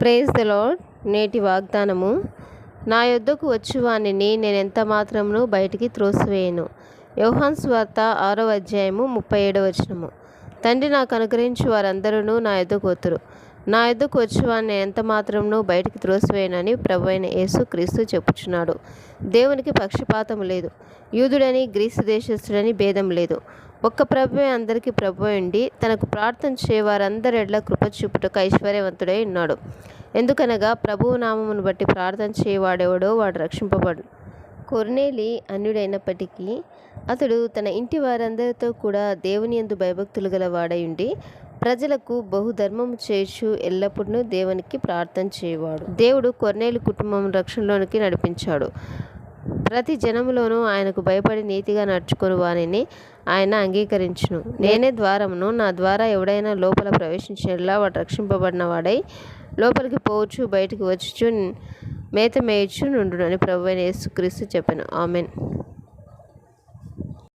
Praise the lord నేటి వాగ్దానము. నా యొద్దకు వచ్చు నేను ఎంత మాత్రమును బయటికి త్రోసివేయను. యోహాన్ స్వార్త ఆరో అధ్యాయము ముప్పై ఏడవ వచనము. తండ్రి నాకు అనుగ్రహించి వారందరూ నా యొద్దకు వతురు నా యొద్దకు వచ్చి నేను ఎంత మాత్రమును బయటికి త్రోసివేయనని ప్రభు అయిన యేసు క్రీస్తు చెప్పుచున్నాడు. దేవునికి పక్షపాతం లేదు. యూదుడని గ్రీసు దేశస్థుడని భేదం లేదు. ఒక్క ప్రభువే అందరికీ ప్రభు ఉండి తనకు ప్రార్థన చేయవారందరి ఎడ్ల కృప చూపుటకు ఐశ్వర్యవంతుడై ఉన్నాడు. ఎందుకనగా ప్రభువు నామమును బట్టి ప్రార్థన చేయవాడెవడో వాడు రక్షింపబడు. కొర్నేలి అన్యుడైనప్పటికీ అతడు తన ఇంటి వారందరితో కూడా దేవుని యందు భయభక్తులు గల వాడై ఉండి ప్రజలకు బహుధర్మము చేర్చు ఎల్లప్పుడూ దేవునికి ప్రార్థన చేయవాడు దేవుడు కొర్నేలు కుటుంబం రక్షణలోనికి నడిపించాడు. ప్రతి జనములోనూ ఆయనకు భయపడి నీతిగా నడుచుకుని వారిని ఆయన అంగీకరించును. నేనే ద్వారమును నా ద్వారా ఎవడైనా లోపల ప్రవేశించేలా వాడు రక్షింపబడిన వాడై లోపలికి పోవచ్చు బయటికి వచ్చు మేత మేయచ్చు నుండునని ప్రభు అయిన యేసుక్రీస్తు చెప్పాను. ఆమెన్.